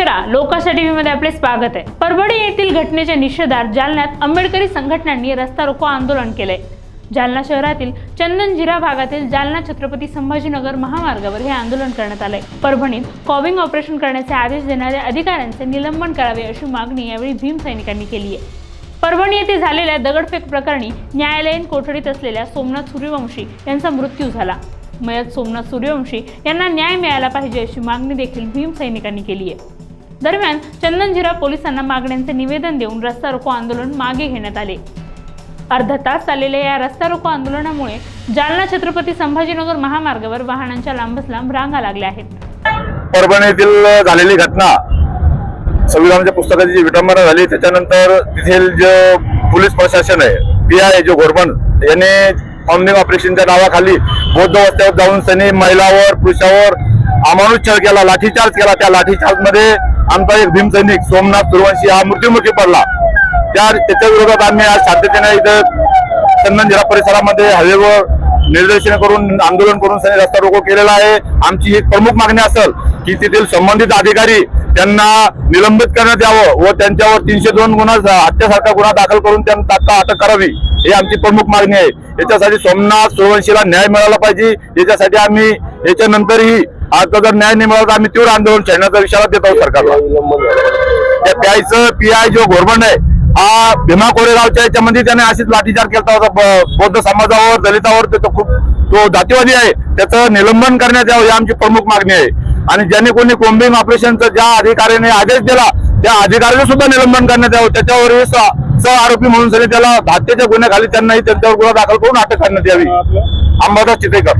Lokasha TV मध्ये आपले स्वागत आहे. परभणी येथील घटनेच्या निषेधार्थ जालन्यात आंबेडकरी संघटनांनी रस्ता रोको आंदोलन केले. जालना शहरातील चंदनजिरा भागातील जालना छत्रपती संभाजीनगर महामार्गावर हे आंदोलन करण्यात आले. परभणीत कॉबिंग ऑपरेशन करण्याचे आदेश देणाऱ्या अधिकाऱ्यांचे निलंबन करावे अशी मागणी यावेळी भीम सैनिकांनी केली आहे. परभणी येथे झालेल्या दगडफेक प्रकरणी न्यायालयीन कोठडीत असलेल्या सोमनाथ सूर्यवंशी यांचा मृत्यू झाला. मयत सोमनाथ सूर्यवंशी यांना न्याय मिळाला पाहिजे अशी मागणी देखील भीम सैनिकांनी केली आहे. दरम्यान चंदनझिरा पोलिसांना मागण्यांचे निवेदन देऊन रस्ता रोको आंदोलन मागे घेण्यात आले. अर्धा तास चाललेल्या या रस्ता रोको आंदोलनामुळे जालना छत्रपती संभाजीनगर महामार्गावर वाहनांच्या लांबच लांब रांगा लागल्या आहेत. परभणीतील झालेली घटना संविधानाच्या पुस्तकाची जी विटंबना झाली त्याच्यानंतर तेथील जे पोलीस प्रशासन आहे पी आय जो घोरबन यांनी फॉर्मिंग ऑपरेशनच्या नावाखाली बौद्ध वस्त्यावर जाऊन त्यांनी महिलावर पुरुषावर अमानुष केला लाठीचार्ज केला. त्या लाठीचार्जमध्ये आमचा एक भीमसैनिक सोमनाथ सुरवंशी हा मृत्युमुखी पडला. त्या त्याच्या विरोधात आम्ही आज शांततेने इथं चंदनजिरा परिसरामध्ये हवेवर निर्देशन करून आंदोलन करून रस्ता रोको केलेला आहे. आमची एक प्रमुख मागणी असेल की तेथील संबंधित अधिकारी त्यांना निलंबित करण्यात यावं व त्यांच्यावर तीनशे दोन गुन्हा हत्यासारखा गुन्हा दाखल करून त्यांना तात्काळ अटक करावी ही आमची प्रमुख मागणी आहे. याच्यासाठी सोमनाथ सूर्यवंशीला न्याय मिळाला पाहिजे. याच्यासाठी आम्ही याच्यानंतरही आता जर न्याय नाही मिळाला तर आम्ही तीव्र आंदोलन छेडण्याचा इशारा देत आहोत सरकारला. त्या प्यायचं पी आय जो घोरबंड आहे हा भीमा कोरेगावच्या याच्यामध्ये त्याने अशीच लाठीचार केला होता. बौद्ध समाजावर दलितावर तो खूप तो जातीवादी आहे. त्याचं निलंबन करण्यात यावं ही आमची प्रमुख मागणी आहे. आणि ज्याने कोणी कोम्बिंग ऑपरेशनचं ज्या अधिकाऱ्याने आदेश दिला त्या अधिकाऱ्याने सुद्धा निलंबन करण्यात यावं. त्याच्यावर सह आरोपी म्हणून त्याला हत्येच्या गुन्ह्याखाली त्यांनाही त्यांच्यावर गुन्हा दाखल करून अटक करण्यात यावी. अंबादास चितेकर